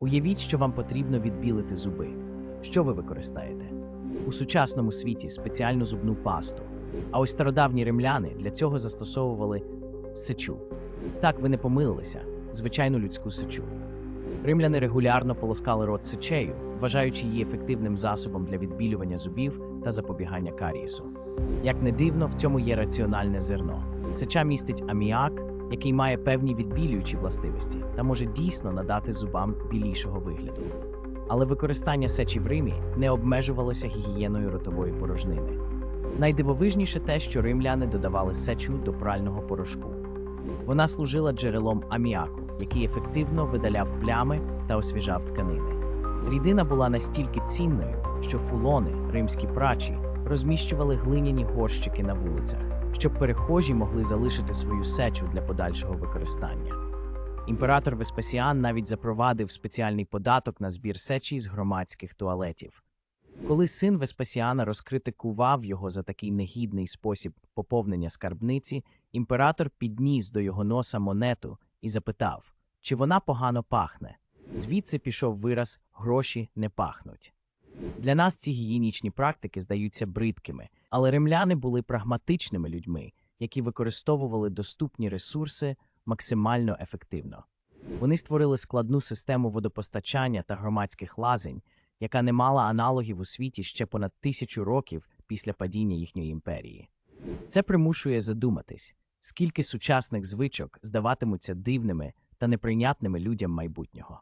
Уявіть, що вам потрібно відбілити зуби. Що ви використаєте? У сучасному світі спеціальну зубну пасту. А ось стародавні римляни для цього застосовували сечу. Так ви не помилилися, звичайну людську сечу. Римляни регулярно полоскали рот сечею, вважаючи її ефективним засобом для відбілювання зубів та запобігання карієсу. Як не дивно, в цьому є раціональне зерно. Сеча містить аміак, який має певні відбілюючі властивості та може дійсно надати зубам білішого вигляду. Але використання сечі в Римі не обмежувалося гігієною ротової порожнини. Найдивовижніше те, що римляни додавали сечу до прального порошку. Вона служила джерелом аміаку, який ефективно видаляв плями та освіжав тканини. Рідина була настільки цінною, що фулони, римські прачі, розміщували глиняні горщики на вулицях, щоб перехожі могли залишити свою сечу для подальшого використання. Імператор Веспасіан навіть запровадив спеціальний податок на збір сечі з громадських туалетів. Коли син Веспасіана розкритикував його за такий негідний спосіб поповнення скарбниці, імператор підніс до його носа монету і запитав, чи вона погано пахне. Звідси пішов вираз гроші не пахнуть. Для нас ці гігієнічні практики здаються бридкими, але римляни були прагматичними людьми, які використовували доступні ресурси максимально ефективно. Вони створили складну систему водопостачання та громадських лазень, яка не мала аналогів у світі ще понад тисячу років після падіння їхньої імперії. Це примушує задуматись, скільки сучасних звичок здаватимуться дивними та неприйнятними людям майбутнього.